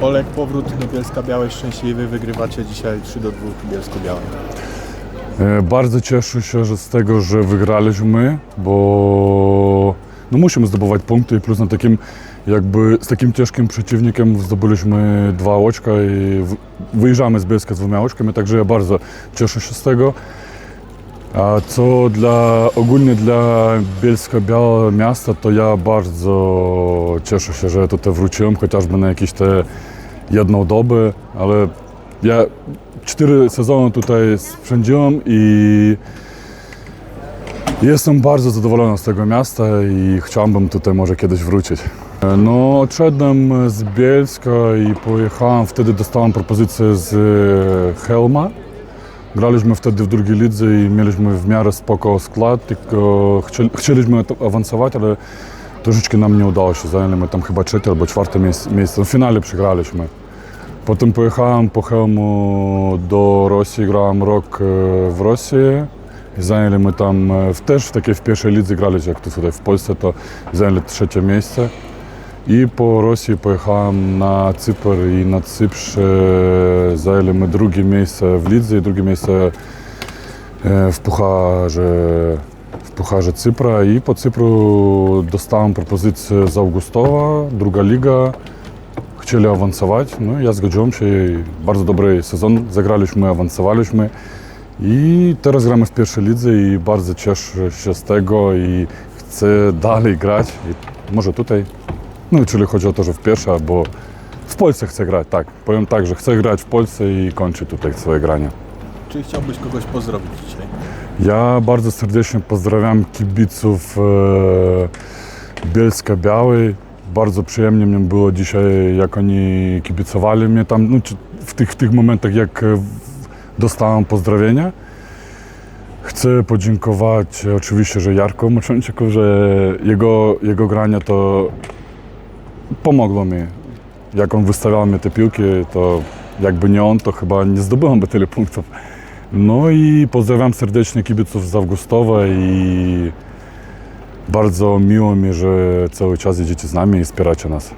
Olek, powrót do Bielska Białej szczęśliwy, wygrywacie dzisiaj 3 do 2 Bielsko Białe. E, Bardzo cieszę się że z tego, że wygraliśmy, bo no musimy zdobywać punkty i plus na takim jakby z takim ciężkim przeciwnikiem zdobyliśmy dwa oczka i w- wyjeżdżamy z Bielska z dwoma oczkami, także ja bardzo cieszę się z tego. A co dla, ogólnie dla Bielska Białego miasta, to ja bardzo cieszę się, że tutaj wróciłem, chociażby na jakieś te jedną dobę, ale ja cztery sezony tutaj spędziłem i jestem bardzo zadowolony z tego miasta i chciałbym tutaj może kiedyś wrócić. No, odszedłem z Bielska i pojechałem, wtedy dostałem propozycję z e, Helma. Graliśmy wtedy w drugiej lidze i mieliśmy w miarę spoko skład, tylko chcieli, chcieliśmy awansować, ale troszeczkę nam nie udało się. Zajęliśmy tam chyba trzecie albo czwarte miejsce. W finale przegraliśmy. Potem pojechałem po Helmu do Rosji, grałem rok e, w Rosji. I Zajęliśmy tam e, w- też w takiej w pierwszej lidze grali, jak tu tutaj w Polsce, to zajęli trzecie miejsce. I po Rosji pojechałem na Cypr i na Cyprze zajęliśmy drugie miejsce w lidze i drugie miejsce e, w pucharze, w pucharze Cypra i po Cypru dostałem propozycję z Augustowa, druga liga. Chcieli awansować, no ja zgodziłem się i bardzo dobry sezon zagraliśmy, awansowaliśmy i teraz gramy w pierwszej lidze i bardzo cieszę się z tego i chcę dalej grać i może tutaj, no czyli chodzi o to, że w pierwsza, bo w Polsce chcę grać, tak, powiem tak, że chcę grać w Polsce i kończyć tutaj swoje granie. Czy chciałbyś kogoś pozdrowić dzisiaj? Ja bardzo serdecznie pozdrawiam kibiców e, Bielska Białej. Bardzo przyjemnie mi było dzisiaj, jak oni kibicowali mnie tam, no, w, tych, w tych momentach, jak e, dostałem pozdrowienia. Chcę podziękować oczywiście, że Jarko Moczęczyku, że jego, jego granie to pomogło mi. Jak on wystawiał mnie te piłki, to jakby nie on, to chyba nie zdobyłam by tyle punktów. No i pozdrawiam serdecznie kibiców z Augustowa i bardzo miło mi, że cały czas jedziecie z nami i wspieracie nas.